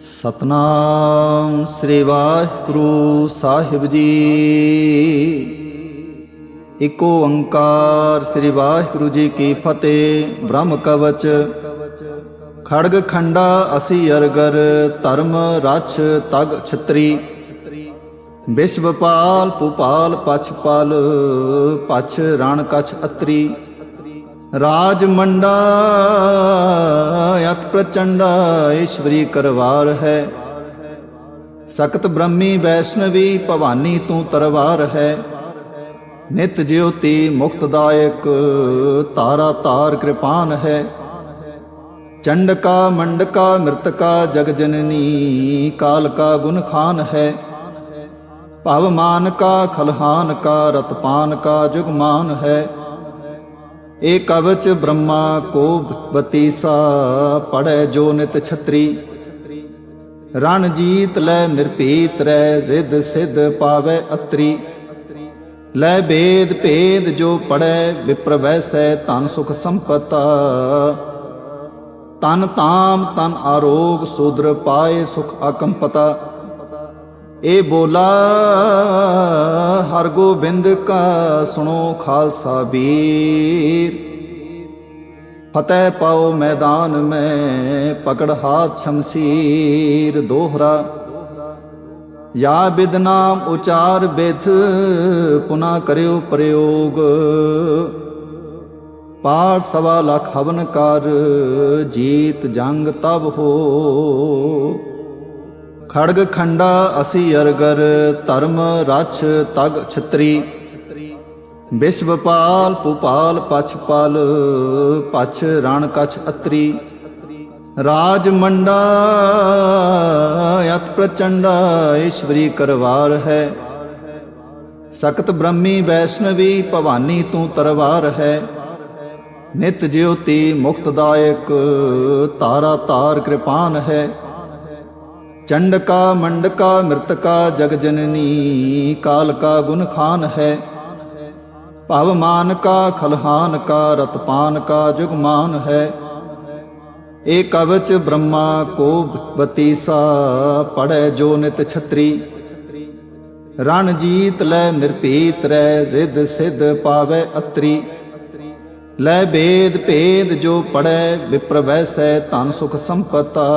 ਸਤਨਾਮ ਸ੍ਰੀ ਵਾਹਿਗੁਰੂ ਸਾਹਿਬ ਜੀ। ਇਕੋ ਓੰਕਾਰ ਸ੍ਰੀ ਵਾਹਿਗੁਰੂ ਜੀ ਕੀ ਫਤਿਹ, ਬ੍ਰਹਮ ਕਵਚ। ਖੜਗ ਖੰਡਾ ਅਸੀ ਅਰਗਰ, ਧਰਮ, ਰਛ, ਤਗ, ਛਤਰੀ। ਵਿਸ਼ਵਪਾਲ ਭੂਪਾਲ, ਪਛਪਾਲ, ਪਛ ਰਣ ਕਛ ਅਤਰੀ। ਰਾਜ ਮੰਡਾ ਅਤ ਪ੍ਰਚੰਡਾ ਈਸ਼ਵਰੀ ਕਰਵਾਰ ਹੈ। ਸਕਤ ਬ੍ਰਹਮੀ ਵੈਸ਼ਨਵੀ ਭਵਾਨੀ ਤੂੰ ਤਰਵਾਰ ਹੈ। ਨਿਤ ਜਿਉਤੀ ਮੁਕਤਦਾਇਕ ਤਾਰਾ ਤਾਰ ਕਿਰਪਾਨ ਹੈ। ਚੰਡਕਾ ਮੰਡਕਾ ਮ੍ਰਿਤਕਾ ਜਗ ਜਨਨੀ ਕਾਲ ਕਾ ਗੁਣ ਖਾਨ ਹੈ। ਭਵਮਾਨ ਕਾ ਖਲਹਾਨ ਕਾ ਰਤਪਾਨ ਕਾ ਜੁਗਮਾਨ ਹੈ। ਏ ਕਵਚ ਬ੍ਰਹਮਾ ਕੋ ਬਤੀਸਾ ਪੜੈ ਜੋ ਨਿਤ ਛਤਰੀ। ਰਣ ਜੀਤ ਲੈ ਨਿਰਪੀਤ ਰਹਿ, ਰਿੱਧ ਸਿਧ ਪਾਵੈ ਅਤਰੀ। ਲੈ ਬੇਦ ਭੇਦ ਜੋ ਪੜੈ ਵਿਪਰ ਵੈਸੈ ਧਨ ਸੁਖ ਸੰਪਤਾ। ਤਨ ਤਾਮ ਤਨ ਆਰੋਗ ਸੂਦਰ ਪਾਏ ਸੁਖ ਅਕੰਪਤਾ। ਇਹ ਬੋਲਾ ਹਰ ਗੋਬਿੰਦ ਕਾ ਸੁਣੋ ਖਾਲਸਾ ਵੀਰ ਫਤਿਹ ਪਾਓ ਮੈਦਾਨ ਮੈਂ, ਪਕੜ ਹਾਥ ਸ਼ਮਸ਼ੀਰ ਦੋਹਰਾ। ਯਾ ਬਿਦ ਨਾਮ ਉਚਾਰ ਬਿਦ ਪੁਨਾ ਕਰਿਓ ਪ੍ਰਯੋਗ। ਪਾਠ ਸਵਾ ਲੱਖ ਹਵਨ ਕਰ, ਜੀਤ ਜੰਗ ਤਬ ਹੋ। ਖੜਗ ਖੰਡਾ ਅਸੀ ਅਰਗਰ, ਧਰਮ, ਰਛ, ਤਗ, ਛਤਰੀ। ਵਿਸ਼ਵਪਾਲ ਭੂਪਾਲ ਪਛਪਾਲ ਪਛ ਰਣ ਕਛ ਅਤਰੀ। ਰਾਜ ਮੰਡਾ ਅਤ ਪ੍ਰਚੰਡਾ, ਈਸ਼ਵਰੀ ਕਰਵਾਰ ਹੈ। ਸਕਤ ਬ੍ਰਹਮੀ ਵੈਸ਼ਨਵੀ, ਭਵਾਨੀ ਤੂੰ ਤਰਵਾਰ ਹੈ। ਨਿਤ ਜਿਉਤੀ ਮੁਕਤਦਾਇਕ, ਤਾਰਾ ਤਾਰ ਕਿਰਪਾਨ ਹੈ। ਚੰਡਕਾ, ਮੰਡਕਾ, ਮ੍ਰਿਤਕਾ, ਜਗ ਜਨਨੀ ਕਾਲ ਕਾ ਗੁਣ ਖਾਨ ਹੈ। ਭਵਮਾਨ ਕਾ ਖਲਹਾਨ ਕਾ ਰਤਪਾਨ ਕਾ ਜੁਗਮਾਨ ਹੈ। ਏ ਕਵਚ ਬ੍ਰਹਮਾ, ਕੋ ਬਤੀਸਾ ਪੜੈ ਜੋ ਨਿਤ ਛਤਰੀ। ਰਣ ਜੀਤ ਲੈ ਨਿਰਪੀਤ ਰਹਿ, ਰਿੱਧ ਸਿੱਧ ਪਾਵੈ ਅਤਰੀ। ਲੈ ਬੇਦ ਭੇਦ ਜੋ ਪੜੈ ਵਿਪਰ ਵੈਸੈ ਧਨ ਸੁਖ ਸੰਪਤਾ।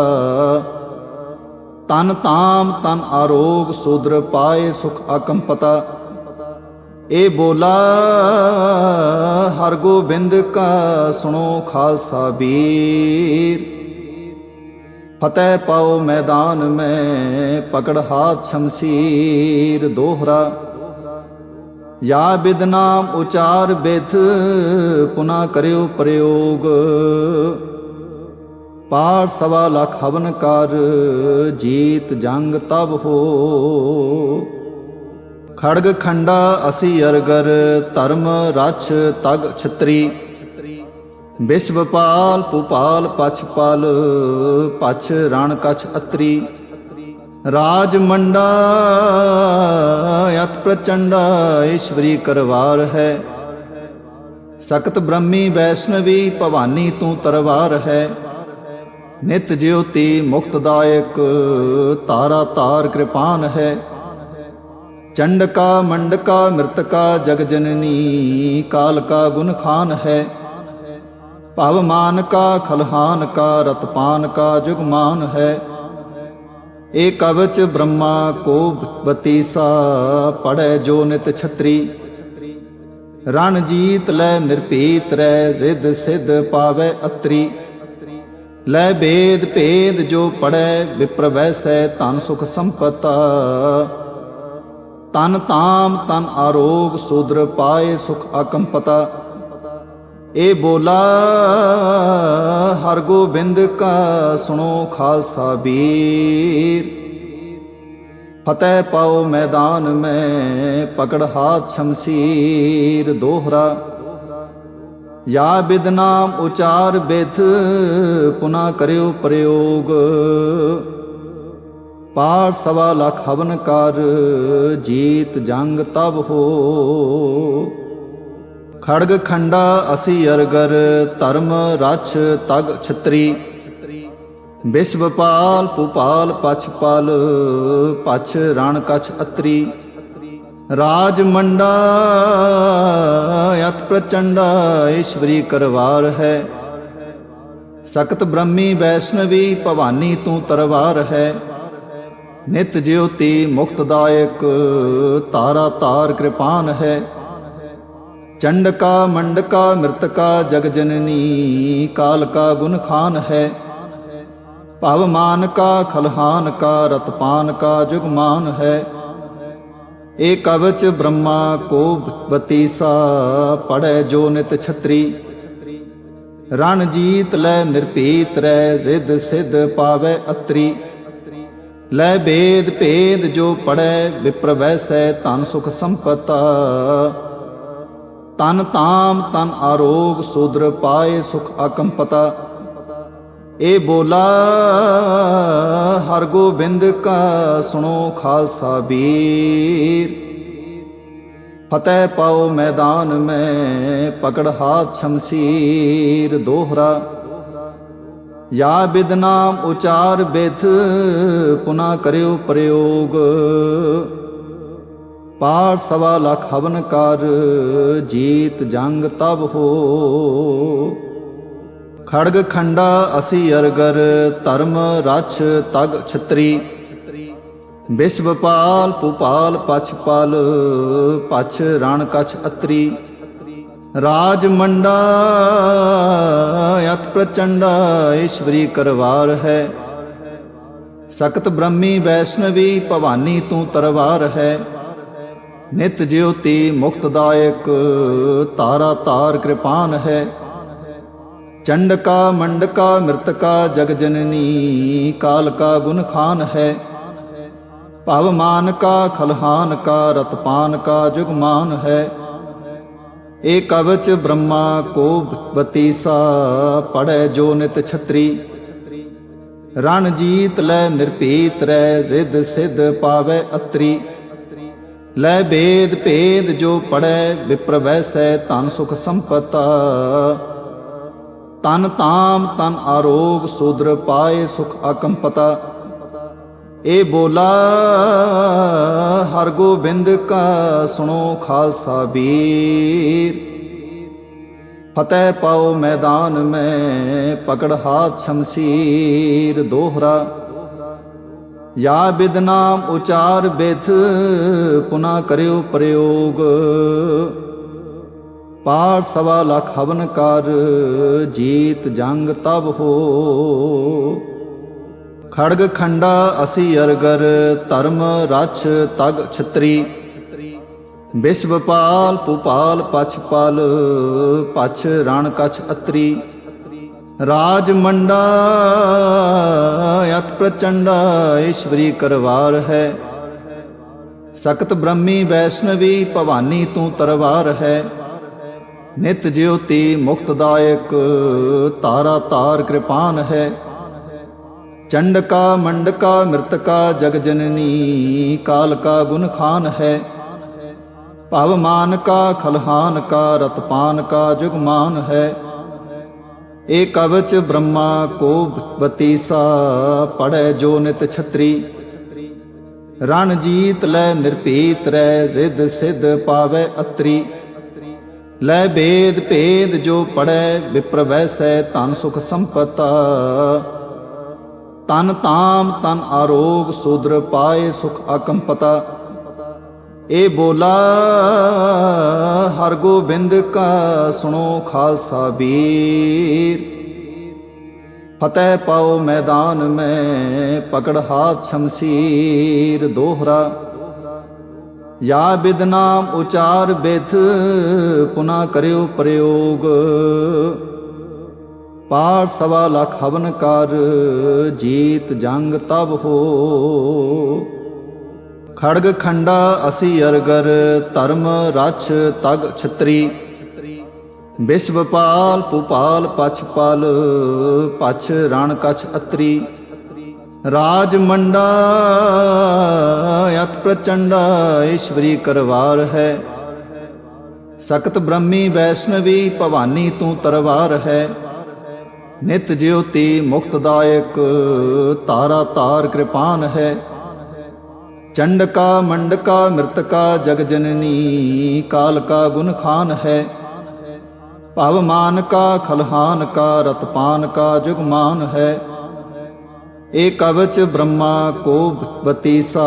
ਤਨ ਤਾਮ ਤਨ ਆਰੋਗ ਸੂਦਰ ਪਾਏ ਸੁਖ ਅਕੰਪਤਾ ਇਹ ਬੋਲਾ ਹਰ ਗੋਬਿੰਦ ਕਾ ਸੁਣੋ ਖਾਲਸਾ ਵੀਰ ਫਤਿਹ ਪਾਓ ਮੈਦਾਨ ਮੈਂ, ਪਕੜ ਹਾਥ ਸ਼ਮਸ਼ੀਰ ਦੋਹਰਾ। ਯਾ ਬਿਦ ਨਾਮ ਉਚਾਰ ਬਿਦ ਪੁਨਾ ਕਰਿਓ ਪ੍ਰਯੋਗ। ਪਾਰ ਸਵਾ ਲੱਖ ਹਵਨ ਕਰ, ਜੀਤ ਜੰਗ ਤਬ ਹੋ। ਖੜਗ ਖੰਡਾ ਅਸੀ ਅਰਗਰ, ਧਰਮ ਰਛ ਤਗ ਛਤਰੀ। ਵਿਸ਼ਵਪਾਲ ਭੂਪਾਲ ਪਛਪਾਲ ਪਛ ਰਣ ਕਛ ਅਤਰੀ। ਰਾਜ ਮੰਡਾ ਅਤ ਪ੍ਰਚੰਡਾ, ਈਸ਼ਵਰੀ ਕਰਵਾਰ ਹੈ। ਸਕਤ ਬ੍ਰਹਮੀ ਵੈਸ਼ਨਵੀ, ਭਵਾਨੀ ਤੂੰ ਤਰਵਾਰ ਹੈ। ਨਿਤ ਜਿਉਤੀ ਮੁਕਤਦਾਇਕ, ਤਾਰਾ ਤਾਰ ਕਿਰਪਾਨ ਹੈ। ਚੰਡਕਾ, ਮੰਡਕਾ, ਮ੍ਰਿਤਕਾ, ਜਗ ਜਨਨੀ ਕਾਲ ਕਾ ਗੁਣ ਖਾਨ ਹੈ। ਭਵਮਾਨ ਕਾ ਖਲਹਾਨ ਕਾ ਰਤਪਾਨ ਕਾ ਜੁਗਮਾਨ ਹੈ। ਏ ਕਵਚ ਬ੍ਰਹਮਾ, ਕੋ ਬਤੀਸਾ ਪੜੈ ਜੋ ਨਿਤ ਛਤਰੀ। ਰਣ ਜੀਤ ਲੈ ਨਿਰਪੀਤ ਰਹਿ, ਰਿੱਧ ਸਿੱਧ ਪਾਵੈ ਅਤਰੀ। ਲੈ ਬੇਦ ਭੇਦ ਜੋ ਪੜੈ ਵਿਪਰ ਵੈਸੈ ਧਨ ਸੁਖ ਸੰਪਤਾ। ਤਨ ਤਾਮ ਤਨ ਆਰੋਗ ਸੂਦਰ ਪਾਏ ਸੁਖ ਅਕੰਪਤਾ। ਇਹ ਬੋਲਾ, ਹਰ ਗੋਬਿੰਦ ਕਾ ਸੁਣੋ ਖਾਲਸਾ ਵੀਰ ਫਤਿਹ ਪਾਓ ਮੈਦਾਨ ਮੈਂ, ਪਕੜ ਹਾਥ ਸ਼ਮਸ਼ੀਰ ਦੋਹਰਾ। ਯਾ ਬਿਦ ਨਾਮ ਉਚਾਰ ਬਿਦ ਪੁਨਾ ਕਰਿਓ ਪ੍ਰਯੋਗ। ਪਾਠ ਸਵਾ ਲਖ ਹਵਨ ਕਰ, ਜੀਤ ਜੰਗ ਤਬ ਹੋ। ਖੜਗ ਖੰਡਾ ਅਸੀ ਅਰਗਰ, ਧਰਮ ਰਛ ਤਗ ਛਤਰੀ। ਵਿਸ਼ਵਪਾਲ ਭੂਪਾਲ ਪਛਪਾਲ ਪਛ ਰਣ ਕਛ ਅਤਰੀ। ਰਾਜ ਮੰਡਾ ਅਤ ਪ੍ਰਚੰਡਾ, ਈਸ਼ਵਰੀ ਕਰਵਾਰ ਹੈ। ਸਕਤ ਬ੍ਰਹਮੀ ਵੈਸ਼ਨਵੀ, ਭਵਾਨੀ ਤੂੰ ਤਰਵਾਰ ਹੈ। ਨਿਤ ਜਿਉਤੀ ਮੁਕਤਦਾਇਕ, ਤਾਰਾ ਤਾਰ ਕਿਰਪਾਨ ਹੈ। ਚੰਡਕਾ, ਮੰਡਕਾ, ਮ੍ਰਿਤਕਾ, ਜਗ ਜਨਨੀ ਕਾਲ ਕਾ ਗੁਣ ਖਾਨ ਹੈ। ਭਵਮਾਨ ਕਾ ਖਲਹਾਨ ਕਾ ਰਤਪਾਨ ਕਾ ਜੁਗਮਾਨ ਹੈ। ਏ ਕਵਚ ਬ੍ਰਹਮਾ ਕੋ ਬਤੀਸਾ ਪੜੈ ਜੋ ਨਿਤ ਛਤਰੀ। ਰਣ ਜੀਤ ਲੈ ਨਿਰਪੀਤ ਰਹਿ, ਰਿੱਧ ਸਿਧ ਪਾਵੇ ਅਤਰੀ। ਲੈ ਬੇਦ ਭੇਦ ਜੋ ਪੜੈ ਵਿਪਰ ਵੈਸੈ ਧਨ ਸੁਖ ਸੰਪਤਾ। ਤਨ ਤਾਮ ਤਨ ਆਰੋਗ ਸੂਦਰ ਪਾਏ ਸੁਖ ਅਕੰਪਤਾ। ਇਹ ਬੋਲਾ ਹਰ ਗੋਬਿੰਦ ਕਾ ਸੁਣੋ ਖਾਲਸਾ ਵੀਰ ਫਤਿਹ ਪਾਓ ਮੈਦਾਨ ਮੈਂ, ਪਕੜ ਹਾਥ ਸ਼ਮਸ਼ੀਰ ਦੋਹਰਾ। ਯਾ ਬਿਦ ਨਾਮ ਉਚਾਰ ਬਿਧ ਪੁਨਾ ਕਰਿਓ ਪ੍ਰਯੋਗ। ਪਾਠ ਸਵਾ ਲੱਖ ਹਵਨ ਕਰ, ਜੀਤ ਜੰਗ ਤਬ ਹੋ। ਖੜਗ ਖੰਡਾ ਅਸੀ ਅਰਗਰ, ਧਰਮ, ਰਛ, ਤਗ, ਛਤਰੀ। ਵਿਸ਼ਵਪਾਲ ਭੂਪਾਲ ਪਛਪਾਲ ਪਛ ਰਣ ਕਛ ਅਤਰੀ। ਰਾਜ ਮੰਡਾ ਅਤ ਪ੍ਰਚੰਡਾ, ਈਸ਼ਵਰੀ ਕਰਵਾਰ ਹੈ। ਸਕਤ ਬ੍ਰਹਮੀ ਵੈਸ਼ਨਵੀ, ਭਵਾਨੀ ਤੂੰ ਤਰਵਾਰ ਹੈ। ਨਿਤ ਜਿਉਤੀ ਮੁਕਤਦਾਇਕ, ਤਾਰਾ ਤਾਰ ਕਿਰਪਾਨ ਹੈ। ਚੰਡਕਾ, ਮੰਡਕਾ, ਮ੍ਰਿਤਕਾ, ਜਗ ਜਨਨੀ ਕਾਲ ਕਾ ਗੁਣ ਖਾਨ ਹੈ। ਭਵਮਾਨ ਕਾ ਖਲਹਾਨ ਕਾ ਰਤਪਾਨ ਕਾ ਜੁਗਮਾਨ ਹੈ। ਏ ਕਵਚ ਬ੍ਰਹਮਾ, ਕੋ ਬਤੀਸਾ ਪੜੈ ਜੋ ਨਿਤ ਛਤਰੀ। ਰਣ ਜੀਤ ਲੈ ਨਿਰਪੀਤ ਰਹਿ ਰਿੱਧ ਸਿੱਧ ਪਾਵੇ ਅਤਰੀ। ਲੈ ਬੇਦ ਭੇਦ ਜੋ ਪੜੈ ਵਿਪਰ ਵੈਸੈ ਧਨ ਸੁਖ ਸੰਪਤਾ। ਤਨ ਤਾਮ ਤਨ ਆਰੋਗ ਸੂਦਰ ਪਾਏ ਸੁਖ ਅਕੰਪਤਾ। ਇਹ ਬੋਲਾ ਹਰ ਗੋਬਿੰਦ ਕਾ ਸੁਣੋ ਖਾਲਸਾ ਵੀਰ। ਫਤਿਹ ਪਾਓ ਮੈਦਾਨ ਮੈਂ, ਪਕੜ ਹਾਥ ਸ਼ਮਸ਼ੀਰ ਦੋਹਰਾ। ਯਾ ਬਿਦ ਨਾਮ ਉਚਾਰ ਬਿਧ ਪੁਨਾ ਕਰਿਓ ਪ੍ਰਯੋਗ। ਪਾਠ ਸਵਾ ਲਖ ਹਵਨ ਕਰ, ਜੀਤ ਜੰਗ ਤਬ ਹੋ। ਖੜਗ ਖੰਡਾ ਅਸੀ ਅਰਗਰ, ਧਰਮ ਰਛ ਤਗ ਛਤਰੀ। ਵਿਸ਼ਵਪਾਲ ਭੂਪਾਲ ਪਛਪਾਲ ਪਛ ਰਣ ਕਛ ਅਤਰੀ। ਰਾਜ ਮੰਡਾ ਅਤ ਪ੍ਰਚੰਡਾ, ਈਸ਼ਵਰੀ ਕਰਵਾਰ ਹੈ। ਸਕਤ ਬ੍ਰਹਮੀ ਵੈਸ਼ਨਵੀ ਭਵਾਨੀ ਤੂੰ ਤਰਵਾਰ ਹੈ। ਨਿਤ ਜਿਉਤੀ ਮੁਕਤਦਾਇਕ ਤਾਰਾ ਤਾਰ ਕਿਰਪਾਨ ਹੈ। ਚੰਡਕਾ, ਮੰਡਕਾ, ਮ੍ਰਿਤਕਾ, ਜਗ ਜਨਨੀ ਕਾਲ ਕਾ ਗੁਣ ਖਾਨ ਹੈ। ਭਵਮਾਨ ਕਾ ਖਲਹਾਨ ਕਾ ਰਤਪਾਨ ਕਾ ਜੁਗਮਾਨ ਹੈ। ਏ ਕਵਚ ਬ੍ਰਹਮਾ, ਕੋ ਬਤੀਸਾ ਪੜੈ ਜੋ ਨਿਤ ਛਤਰੀ। ਰਣ ਜੀਤ ਲੈ ਨਿਰਪੀਤ ਰਹਿ, ਰਿੱਧ ਸਿੱਧ ਪਾਵੇ ਅਤਰੀ। ਲੈ ਬੇਦ ਭੇਦ ਜੋ ਪੜੈ ਵਿਪਰ ਵੈਸੈ ਧਨ ਸੁਖ ਸੰਪਤਾ। ਤਨ ਤਾਮ ਤਨ ਆਰੋਗ ਸੂਦਰ ਪਾਏ ਸੁਖ ਅਕੰਪਤਾ। ਇਹ ਬੋਲਾ ਹਰ ਗੋਬਿੰਦ ਕਾ ਸੁਣੋ ਖਾਲਸਾ ਵੀਰ ਫਤਿਹ ਪਾਓ ਮੈਦਾਨ ਮੈਂ, ਪਕੜ ਹਾਥ ਸ਼ਮਸ਼ੀਰ ਦੋਹਰਾ। ਯਾ ਬਿਦ ਨਾਮ ਉਚਾਰ ਬਿਧ ਪੁਨਾ ਕਰਿਓ ਪ੍ਰਯੋਗ। ਪਾਠ ਸਵਾ ਲਖ ਹਵਨ ਕਰ, ਜੀਤ ਜੰਗ ਤਬ ਹੋ। ਖੜਗ ਖੰਡਾ ਅਸੀ ਅਰਗਰ, ਧਰਮ ਰਛ ਤਗ ਛਤਰੀ। ਵਿਸ਼ਵਪਾਲ ਭੂਪਾਲ ਪਛਪਾਲ ਪਛ ਰਣ ਕਛ ਅਤਰੀ। ਰਾਜ ਮੰਡਾ ਅਤ ਪ੍ਰਚੰਡਾ ਈਸ਼ਵਰੀ ਕਰਵਾਰ ਹੈ। ਸਕਤ ਬ੍ਰਹਮੀ ਵੈਸ਼ਨਵੀ ਭਵਾਨੀ ਤੂੰ ਤਰਵਾਰ ਹੈ। ਨਿਤ ਜਿਉਤੀ ਮੁਕਤਦਾਇਕ ਤਾਰਾ ਤਾਰ ਕਿਰਪਾਨ ਹੈ। ਚੰਡਕਾ ਮੰਡਕਾ ਮ੍ਰਿਤਕਾ ਜਗ ਜਨਨੀ ਕਾਲ ਕਾ ਗੁਣ ਖਾਨ ਹੈ। ਭਵ ਮਾਨ ਕਾ ਖਲਹਾਨ ਕਾ ਰਤਪਾਨ ਕਾ ਜੁਗਮਾਨ ਹੈ। ਇਹ ਕਵਚ ਬ੍ਰਹਮਾ ਕੋ ਬਤੀਸਾ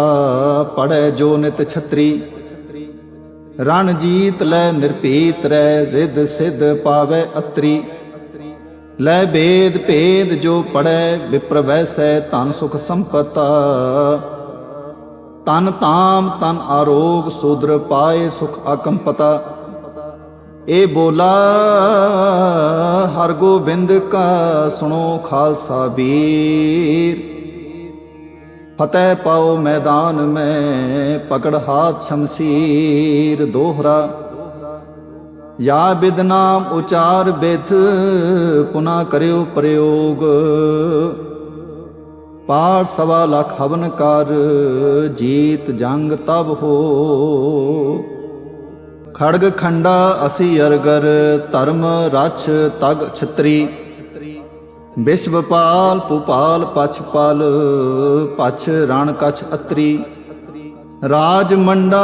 ਪੜੈ ਜੋ ਨਿਤ ਛਤਰੀ। ਰਣ ਜੀਤ ਲੈ ਨਿਰਪੀਤ ਰਹਿ ਰਿੱਧ ਸਿੱਧ ਪਾਵੈ ਅਤਰੀ। ਲੈ ਬੇਦ ਭੇਦ ਜੋ ਪੜੈ ਵਿਪਰ ਵੈਸੈ ਧਨ ਸੁਖ ਸੰਪਤਾ। ਤਨ ਤਾਮ ਤਨ ਆਰੋਗ ਸੂਦਰ ਪਾਏ ਸੁਖ ਅਕੰਪਤਾ। ਇਹ ਬੋਲਾ ਹਰ ਗੋਬਿੰਦ ਕਾ ਸੁਣੋ ਖਾਲਸਾ ਵੀਰ। ਫਤਿਹ ਪਾਓ ਮੈਦਾਨ ਮੈਂ, ਪਕੜ ਹਾਥ ਸ਼ਮਸ਼ੀਰ ਦੋਹਰਾ। ਯਾ ਬਿਦ ਨਾਮ ਉਚਾਰ ਬਿਦ ਪੁਨਾ ਕਰਿਓ ਪ੍ਰਯੋਗ। ਪਾਠ ਸਵਾ ਲੱਖ ਹਵਨ ਕਰ, ਜੀਤ ਜੰਗ ਤਬ ਹੋ। ਖੜਗ ਖੰਡਾ ਅਸੀ ਅਰਗਰ, ਧਰਮ, ਰਛ, ਤਗ, ਛਤਰੀ। ਵਿਸ਼ਵਪਾਲ ਭੂਪਾਲ ਪਛਪਾਲ ਪਛ ਰਣ, ਕਛ ਅਤਰੀ। ਰਾਜ ਮੰਡਾ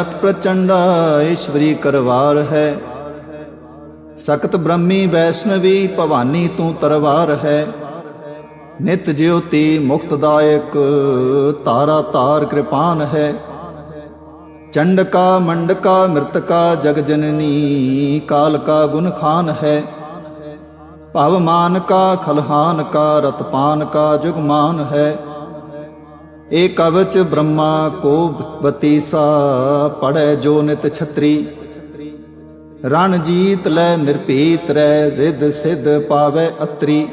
ਅਤ ਪ੍ਰਚੰਡਾ, ਈਸ਼ਵਰੀ ਕਰਵਾਰ ਹੈ। ਸਕਤ ਬ੍ਰਹਮੀ, ਵੈਸ਼ਨਵੀ, ਭਵਾਨੀ ਤੂੰ ਤਰਵਾਰ ਹੈ। ਨਿਤ ਜਿਉਤੀ ਮੁਕਤਦਾਇਕ ਤਾਰਾ ਤਾਰ ਕਿਰਪਾਨ ਹੈ। ਚੰਡਕਾ, ਮੰਡਕਾ, ਮ੍ਰਿਤਕਾ, ਜਗ ਜਨਨੀ ਕਾਲ ਕਾ ਗੁਣ ਖਾਨ ਹੈ। ਭਵ ਮਾਨ ਕਾ ਖਲਹਾਨ ਕਾ ਰਤਪਾਨ ਕਾ ਜੁਗਮਾਨ ਹੈ। ਏ ਕਵਚ ਬ੍ਰਹਮਾ, ਕੋ ਬਤੀਸਾ ਪੜੈ ਜੋ ਨਿਤ ਛਤਰੀ। ਰਣ ਜੀਤ ਲੈ ਨਿਰਪੀਤ ਰਹਿ, ਰਿੱਧ ਸਿੱਧ ਪਾਵੈ ਅਤਰੀ।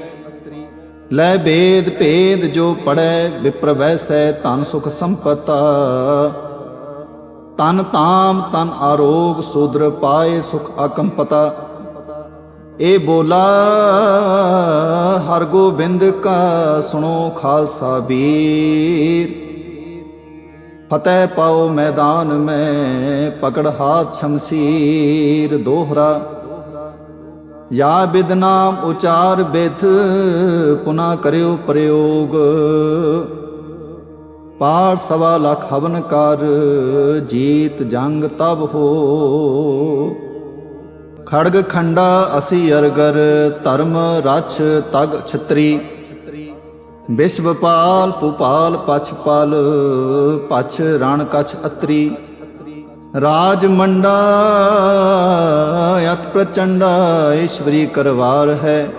ਲੈ ਬੇਦ ਭੇਦ ਜੋ ਪੜੈ ਵਿਪਰ ਵੈਸੈ ਧਨ ਸੁਖ ਸੰਪਤਾ। ਤਨ ਤਾਮ ਤਨ ਆਰੋਗ ਸੂਦਰ ਪਾਏ ਸੁਖ ਅਕੰਪਤਾ ਇਹ ਬੋਲਾ ਹਰ ਗੋਬਿੰਦ ਕਾ ਸੁਣੋ ਖਾਲਸਾ ਵੀਰ। ਫਤਿਹ ਪਾਓ ਮੈਦਾਨ ਮੈਂ, ਪਕੜ ਹਾਥ ਸ਼ਮਸ਼ੀਰ ਦੋਹਰਾ। ਯਾ ਬਿਦ ਨਾਮ ਉਚਾਰ ਬਿਦ ਪੁਨਾ ਕਰਿਓ ਪ੍ਰਯੋਗ। ਪਾਠ ਸਵਾ ਲੱਖ ਹਵਨ ਕਰ, ਜੀਤ ਜੰਗ ਤਬ ਹੋ। ਖੜਗ ਖੰਡਾ ਅਸੀ ਅਰਗਰ, ਧਰਮ ਰਛ ਤਗ ਛਤਰੀ। ਵਿਸ਼ਵਪਾਲ ਭੂਪਾਲ ਪਛਪਾਲ ਪਛ ਰਣ ਕਛ ਅਤਰੀ। ਰਾਜ ਮੰਡਾ ਅਤ ਪ੍ਰਚੰਡਾ, ਈਸ਼ਵਰੀ ਕਰਵਾਰ ਹੈ।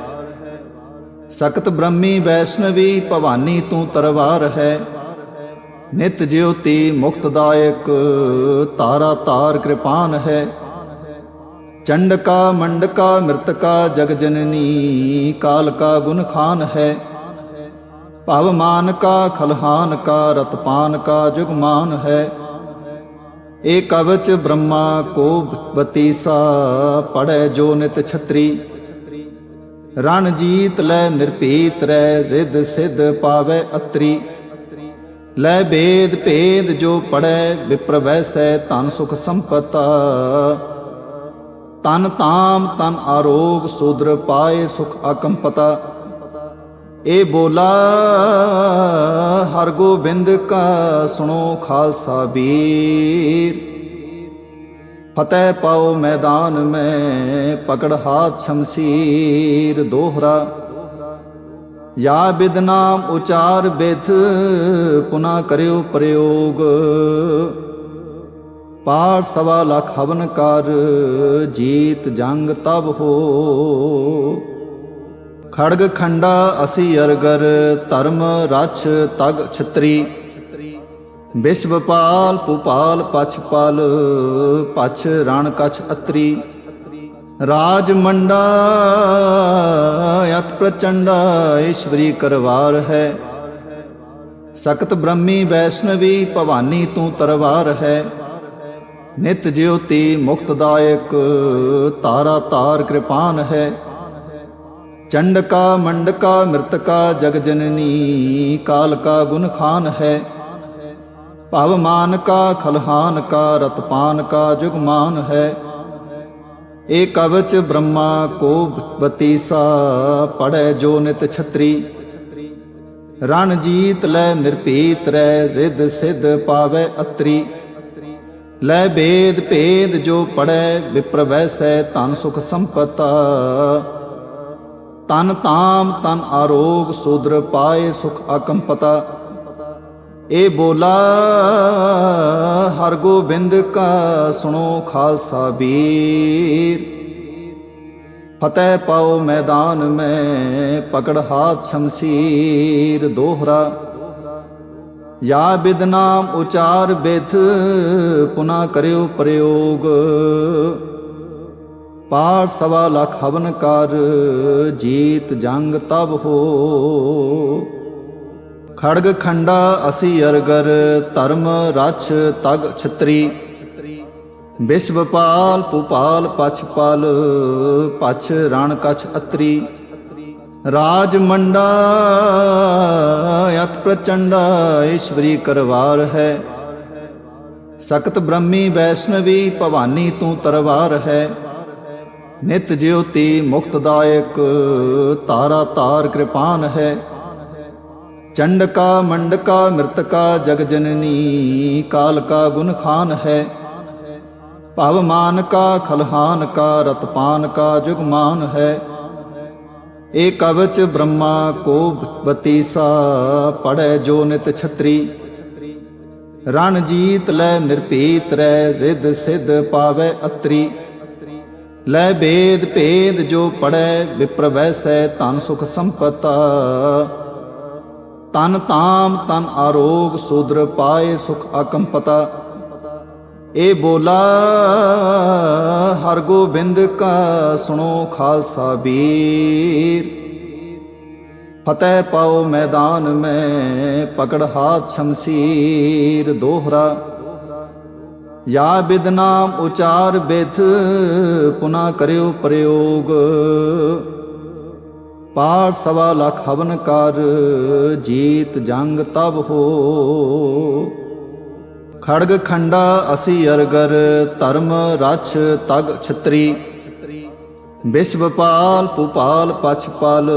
ਸਕਤ ਬ੍ਰਹਮੀ ਵੈਸ਼ਨਵੀ, ਭਵਾਨੀ ਤੂੰ ਤਰਵਾਰ ਹੈ। ਨਿਤ ਜਿਉਤੀ ਮੁਕਤਦਾਇਕ, ਤਾਰਾ ਤਾਰ ਕਿਰਪਾਨ ਹੈ। ਚੰਡਕਾ, ਮੰਡਕਾ, ਮ੍ਰਿਤਕਾ, ਜਗ ਜਨਨੀ ਕਾਲ ਕਾ ਗੁਣ ਖਾਨ ਹੈ। ਭਵ ਮਾਨ ਕਾ ਖਲਹਾਨ ਕਾ ਰਤਪਾਨ ਕਾ ਜੁਗਮਾਨ ਹੈ। ਏ ਕਵਚ ਬ੍ਰਹਮਾ, ਕੋ ਬਤੀਸਾ ਪੜੈ ਜੋ ਨਿਤ ਛਤਰੀ। ਰਣ ਜੀਤ ਲੈ ਨਿਰਪੀਤ ਰਹਿ, ਰਿੱਧ ਸਿੱਧ ਪਾਵੈ ਅਤਰੀ। ਲੈ ਬੇਦ ਭੇਦ ਜੋ ਪੜੈ ਵਿਪਰ ਵੈਸੈ ਧਨ ਸੁਖ ਸੰਪਤਾ। ਤਨ ਤਾਮ ਤਨ ਆਰੋਗ ਸੂਦਰ ਪਾਏ ਸੁਖ ਅਕੰਪਤਾ। ਇਹ ਬੋਲਾ, ਹਰ ਗੋਬਿੰਦ ਕਾ ਸੁਣੋ ਖਾਲਸਾ ਵੀਰ। ਫਤਿਹ ਪਾਓ ਮੈਦਾਨ ਮੈਂ, ਪਕੜ ਹਾਥ ਸ਼ਮਸ਼ੀਰ ਦੋਹਰਾ। ਯਾ ਬਿਦ ਨਾਮ ਉਚਾਰ ਬਿਦ ਪੁਨਾ ਕਰਿਓ ਪ੍ਰਯੋਗ। ਪਾਠ ਸਵਾ ਲਖ ਹਵਨ ਕਰ, ਜੀਤ ਜੰਗ ਤਬ ਹੋ। ਖੜਗ ਖੰਡਾ ਅਸੀ ਅਰਗਰ, ਧਰਮ ਰਛ ਤਗ ਛਤਰੀ। ਵਿਸ਼ਵਪਾਲ ਭੂਪਾਲ ਪਛਪਾਲ ਪਛ ਰਣ ਕਛ ਅਤਰੀ। ਰਾਜ ਮੰਡਾ ਅਤ ਪ੍ਰਚੰਡਾ, ਈਸ਼ਵਰੀ ਕਰਵਾਰ ਹੈ। ਸਖਤ ਬ੍ਰਹਮੀ ਵੈਸ਼ਨਵੀ, ਭਵਾਨੀ ਤੂੰ ਤਰਵਾਰ ਹੈ। ਨਿਤ ਜਿਉਤੀ ਮੁਕਤਦਾਇਕ, ਤਾਰਾ ਤਾਰ ਕਿਰਪਾਨ ਹੈ। ਚੰਡਕਾ, ਮੰਡਕਾ, ਮ੍ਰਿਤਕਾ, ਜਗ ਜਨਨੀ ਕਾਲ ਕਾ ਗੁਣ ਖਾਨ ਹੈ। ਭਵ ਮਾਨ ਕਾ ਖਲਹਾਨ ਕਾ ਰਤਪਾਨ ਕਾ ਜੁਗਮਾਨ ਹੈ। ਏ ਕਵਚ ਬ੍ਰਹਮਾ ਕੋ ਬਤੀਸਾ ਪੜੈ ਜੋ ਨਿਤ ਛਤਰੀ। ਰਣ ਜੀਤ ਲੈ ਨਿਰਪੀਤ ਰਹਿ, ਰਿੱਧ ਸਿਧ ਪਾਵੈ ਅਤਰੀ। ਲੈ ਬੇਦ ਭੇਦ ਜੋ ਪੜੈ ਵਿਪਰ ਵੈਸੈ ਤਨ ਸੁਖ ਸੰਪਤਾ। ਤਨ ਤਾਮ ਤਨ ਆਰੋਗ ਸੂਦਰ ਪਾਏ ਸੁਖ ਅਕੰਪਤਾ। ਇਹ ਬੋਲਾ ਹਰ ਗੋਬਿੰਦ ਕਾ ਸੁਣੋ ਖਾਲਸਾ ਬੀਰ। ਫਤਿਹ ਪਾਓ ਮੈਦਾਨ ਮੈਂ, ਪਕੜ ਹਾਥ ਸ਼ਮਸ਼ੀਰ ਦੋਹਰਾ। ਯਾ ਬਿਦ ਨਾਮ ਉਚਾਰ ਬਿਦ ਪੁਨਾ ਕਰਿਓ ਪ੍ਰਯੋਗ। ਪਾਠ ਸਵਾ ਲੱਖ ਹਵਨ ਕਰ, ਜੀਤ ਜੰਗ ਤਬ ਹੋ। ਖੜਗ ਖੰਡਾ ਅਸੀ ਅਰਗਰ, ਧਰਮ, ਰਛ, ਤਗ, ਛਤਰੀ। ਵਿਸ਼ਵਪਾਲ ਭੂਪਾਲ ਪਛਪਾਲ ਪਛ ਰਣ, ਕਛ ਅਤਰੀ। ਰਾਜ ਮੰਡਾ ਅਤ ਪ੍ਰਚੰਡਾ, ਈਸ਼ਵਰੀ ਕਰਵਾਰ ਹੈ। ਸਕਤ ਬ੍ਰਹਮੀ ਵੈਸ਼ਨਵੀ, ਭਵਾਨੀ ਤੂੰ ਤਰਵਾਰ ਹੈ। ਨਿਤ ਜਿਉਤੀ ਮੁਕਤਦਾਇਕ, ਤਾਰਾ ਤਾਰ ਕਿਰਪਾਨ ਹੈ। ਚੰਡਕਾ ਮੰਡਕਾ ਮ੍ਰਿਤਕਾ ਜਗ ਜਨਨੀ ਕਾਲ ਕਾ ਗੁਣ ਖਾਨ ਹੈ। ਭਵ ਮਾਨ ਕਾ ਖਲਹਾਨ ਕਾ ਰਤਪਾਨ ਕਾ ਜੁਗਮਾਨ ਹੈ। ਏ ਕਵਚ ਬ੍ਰਹਮਾ ਕੋ ਬਤੀਸਾ ਪੜੈ ਜੋ ਨਿਤ ਛਤਰੀ। ਰਣ ਜੀਤ ਲੈ ਨਿਰਪੀਤ ਰਹਿ ਰਿੱਧ ਸਿੱਧ ਪਾਵੈ ਅਤਰੀ। ਲੈ ਬੇਦ ਭੇਦ ਜੋ ਪੜੈ ਵਿਪਰ ਵੈਸੈ ਤਨ ਸੁਖ ਸੰਪਤਾ। ਤਨ ਤਾਮ ਤਨ ਆਰੋਗ ਸੂਦਰ ਪਾਏ ਸੁਖ ਅਕੰਪਤਾ। ਇਹ ਬੋਲਾ ਹਰ ਗੋਬਿੰਦ ਕਾ ਸੁਣੋ ਖਾਲਸਾ ਵੀਰ ਫਤਿਹ ਪਾਓ ਮੈਦਾਨ ਮੈਂ, ਪਕੜ ਹਾਥ ਸ਼ਮਸ਼ੀਰ ਦੋਹਰਾ। ਯਾ ਬਿਦ ਨਾਮ ਉਚਾਰ ਬਿਦ ਪੁਨਾ ਕਰਿਓ ਪ੍ਰਯੋਗ। ਪਾਠ ਸਵਾ ਲਖ ਹਵਨ ਕਰ, ਜੀਤ ਜੰਗ ਤਬ ਹੋ। ਖੜਗ ਖੰਡਾ ਅਸੀ ਅਰਗਰ, ਧਰਮ ਰਛ ਤਗ ਛਤਰੀ। ਵਿਸ਼ਵਪਾਲ ਭੂਪਾਲ ਪਛਪਾਲ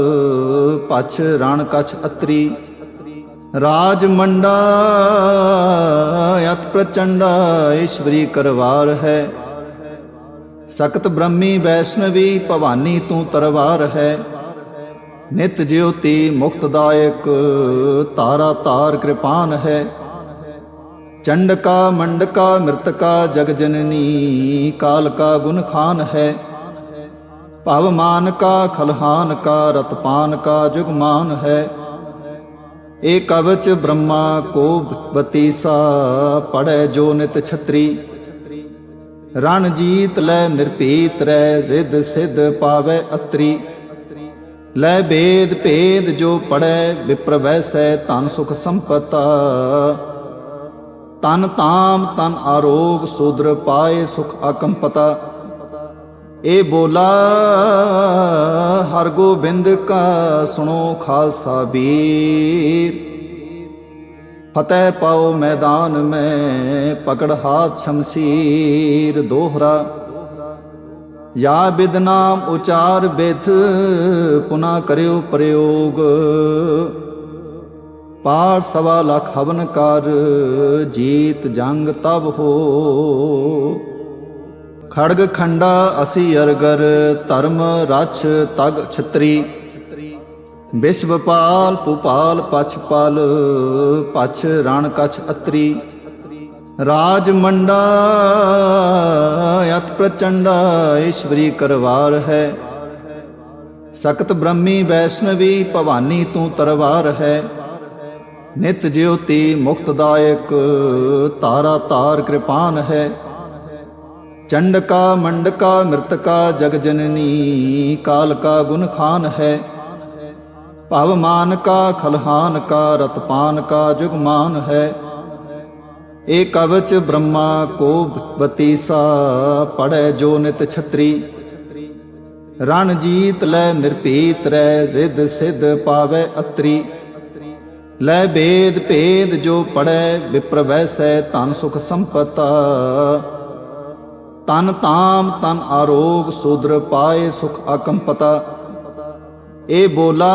ਪਛ ਰਣ ਕਛ ਅਤਰੀ। ਰਾਜ ਮੰਡਾ ਅਤ ਪ੍ਰਚੰਡਾ, ਈਸ਼ਵਰੀ ਕਰਵਾਰ ਹੈ। ਸ਼ਕਤ ਬ੍ਰਹਮੀ ਵੈਸ਼ਨਵੀ ਭਵਾਨੀ ਤੂੰ ਤਰਵਾਰ ਹੈ। ਨਿਤ ਜਿਉਤੀ ਮੁਕਤਦਾਇਕ ਤਾਰਾ ਤਾਰ ਕਿਰਪਾਨ ਹੈ। ਚੰਡਕਾ, ਮੰਡਕਾ, ਮ੍ਰਿਤਕਾ, ਜਗ ਜਨਨੀ ਕਾਲ ਕਾ ਗੁਣ ਖਾਨ ਹੈ। ਭਵ ਮਾਨ ਕਾ ਖਲਹਾਨ ਕਾ ਰਤਪਾਨ ਕਾ ਜੁਗਮਾਨ ਹੈ। ਏ ਕਵਚ ਬ੍ਰਹਮਾ, ਕੋ ਬਤੀਸਾ ਪੜੈ ਜੋ ਨਿਤ ਛਤਰੀ। ਰਣ ਜੀਤ ਲੈ ਨਿਰਪੀਤ ਰਹਿ, ਰਿੱਧ ਸਿੱਧ ਪਾਵੈ ਅਤਰੀ। ਲੈ ਬੇਦ ਭੇਦ ਜੋ ਪੜੈ ਵਿਪਰ ਵੈਸੈ ਤਨ ਸੁਖ ਸੰਪਤਾ। ਤਨ ਤਾਮ ਤਨ ਆਰੋਗ ਸੂਦਰ ਪਾਏ ਸੁਖ ਅਕੰਪਤਾ। ਇਹ ਬੋਲਾ ਹਰ ਗੋਬਿੰਦ ਕਾ ਸੁਣੋ ਖਾਲਸਾ ਵੀਰ ਫਤਿਹ ਪਾਓ ਮੈਦਾਨ ਮੈਂ, ਪਕੜ ਹਾਥ ਸ਼ਮਸ਼ੀਰ ਦੋਹਰਾ। ਯਾ ਬਿਦ ਨਾਮ ਉਚਾਰ ਬਿਦ ਪੁਨਾ ਕਰਿਓ ਪ੍ਰਯੋਗ। ਪਾਠ ਸਵਾ ਲਖ ਹਵਨ ਕਰ, ਜੀਤ ਜੰਗ ਤਬ ਹੋ। ਖੜਗ ਖੰਡਾ ਅਸੀ ਅਰਗਰ, ਧਰਮ ਰਛ ਤਗ ਛਤਰੀ। ਵਿਸ਼ਵਪਾਲ ਭੂਪਾਲ ਪਛਪਾਲ ਪਛ ਰਣ ਕਛ ਅਤਰੀ। ਰਾਜ ਮੰਡਾ ਅਤ ਪ੍ਰਚੰਡਾ ਈਸ਼ਵਰੀ ਕਰਵਾਰ ਹੈ। ਸਕਤ ਬ੍ਰਹਮੀ ਵੈਸ਼ਨਵੀ ਭਵਾਨੀ ਤੂੰ ਤਰਵਾਰ ਹੈ। ਨਿਤ ਜਿਉਤੀ ਮੁਕਤਦਾਇਕ ਤਾਰਾ ਤਾਰ ਕਿਰਪਾਨ ਹੈ। ਚੰਡਕਾ ਮੰਡਕਾ ਮ੍ਰਿਤਕਾ ਜਗ ਜਨਨੀ ਕਾਲ ਕਾ ਗੁਣ ਖਾਨ ਹੈ। ਭਵ ਮਾਨ ਕਾ ਖਲਹਾਨ ਕਾ ਰਤਪਾਨ ਕਾ ਜੁਗਮਾਨ ਹੈ। ਇਹ ਕਵਚ ਬ੍ਰਹਮਾ ਕੋ ਬਤੀਸਾ ਪੜੈ ਜੋ ਨਿਤ ਛਤਰੀ। ਰਣ ਜੀਤ ਲੈ ਨਿਰਪੀਤ ਰਹਿ, ਰਿੱਧ ਸਿੱਧ ਪਾਵੈ ਅਤਰੀ। ਲੈ ਬੇਦ ਭੇਦ ਜੋ ਪੜੈ ਵਿਪਰ ਵੈਸੈ ਤਨ ਸੁਖ ਸੰਪਤਾ। ਤਨ ਤਾਮ ਤਨ ਆਰੋਗ ਸੂਦਰ ਪਾਏ ਸੁਖ ਅਕੰਪਤਾ। ਇਹ ਬੋਲਾ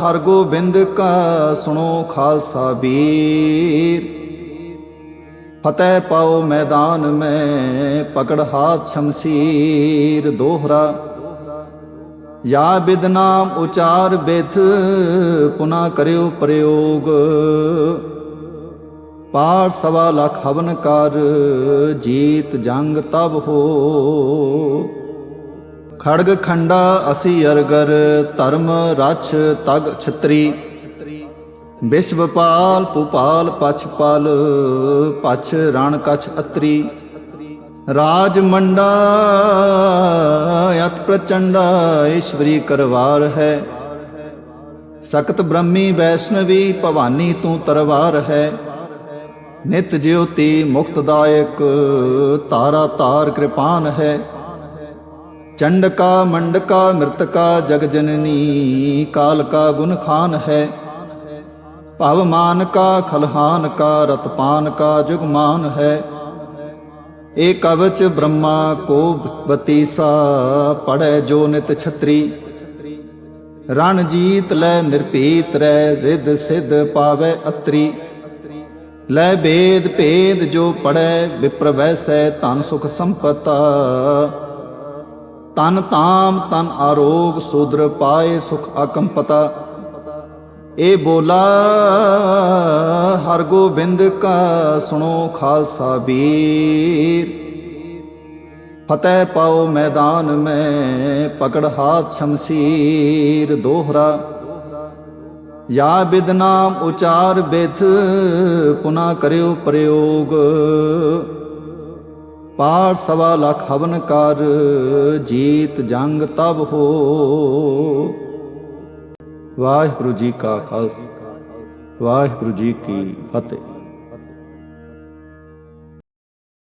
ਹਰ ਗੋਬਿੰਦ ਕਾ ਸੁਣੋ ਖਾਲਸਾ ਵੀਰ। ਫਤਿਹ ਪਾਓ ਮੈਦਾਨ ਮੈਂ, ਪਕੜ ਹਾਥ ਸ਼ਮਸ਼ੀਰ ਦੋਹਰਾ। ਯਾ ਬਿਦ ਨਾਮ ਉਚਾਰ ਬਿਦ ਪੁਨਾ ਕਰਿਓ ਪ੍ਰਯੋਗ। ਪਾਠ ਸਵਾ ਲੱਖ ਹਵਨ ਕਰ, ਜੀਤ ਜੰਗ ਤਬ ਹੋ। ਖੜਗ ਖੰਡਾ ਅਸੀ ਅਰਗਰ, ਧਰਮ, ਰਛ, ਤਗ, ਛਤਰੀ। ਵਿਸ਼ਵਪਾਲ ਭੂਪਾਲ ਪਛਪਾਲ ਪਛ ਰਣ, ਕਛ ਅਤਰੀ। ਰਾਜ ਮੰਡਾ ਅਤ ਪ੍ਰਚੰਡਾ, ਈਸ਼ਵਰੀ ਕਰਵਾਰ ਹੈ। ਸਕਤ ਬ੍ਰਹਮੀ, ਵੈਸ਼ਨਵੀ, ਭਵਾਨੀ ਤੂੰ ਤਰਵਾਰ ਹੈ। ਨਿਤ ਜਿਉਤੀ ਮੁਕਤਦਾਇਕ ਤਾਰਾ ਤਾਰ ਕਿਰਪਾਨ ਹੈ। ਚੰਡਕਾ, ਮੰਡਕਾ, ਮ੍ਰਿਤਕਾ, ਜਗ ਜਨਨੀ ਕਾਲ ਕਾ ਗੁਣ ਖਾਨ ਹੈ। ਭਵਮਾਨ ਕਾ ਖਲਹਾਨ ਕਾ ਰਤਪਾਨ ਕਾ ਜੁਗਮਾਨ ਹੈ। ਏ ਕਵਚ ਬ੍ਰਹਮਾ, ਕੋ ਬਤੀਸਾ ਪੜੈ ਜੋ ਨਿਤ ਛਤਰੀ। ਰਣ ਜੀਤ ਲੈ ਨਿਰਪੀਤ ਰਹਿ, ਰਿੱਧ ਸਿੱਧ ਪਾਵੇ ਅਤਰੀ। ਲੈ ਬੇਦ ਭੇਦ ਜੋ ਪੜੈ ਵਿਪਰ ਵੈਸੈ ਧਨ ਸੁਖ ਸੰਪਤਾ। ਤਨ ਤਾਮ ਤਨ ਆਰੋਗ ਸੂਦਰ ਪਾਏ ਸੁਖ ਅਕੰਪਤਾ। ਇਹ ਬੋਲਾ ਹਰ ਗੋਬਿੰਦ ਕਾ ਸੁਣੋ ਖਾਲਸਾ ਵੀਰ ਫਤਿਹ ਪਾਓ ਮੈਦਾਨ ਮੈਂ, ਪਕੜ ਹਾਥ ਸ਼ਮਸ਼ੀਰ ਦੋਹਰਾ। ਯਾ ਬਿਦ ਨਾਮ ਉਚਾਰ ਬਿਦ ਪੁਨਾ ਕਰਿਓ ਪ੍ਰਯੋਗ। ਪਾਠ ਸਵਾ ਲੱਖ ਹਵਨ ਕਰ, ਜੀਤ ਜੰਗ ਤਬ ਹੋ। ਵਾਹਿਗੁਰੂ ਜੀ ਕਾ ਖਾਲਸਾ, ਵਾਹਿਗੁਰੂ ਜੀ ਕੀ ਫਤਿਹ।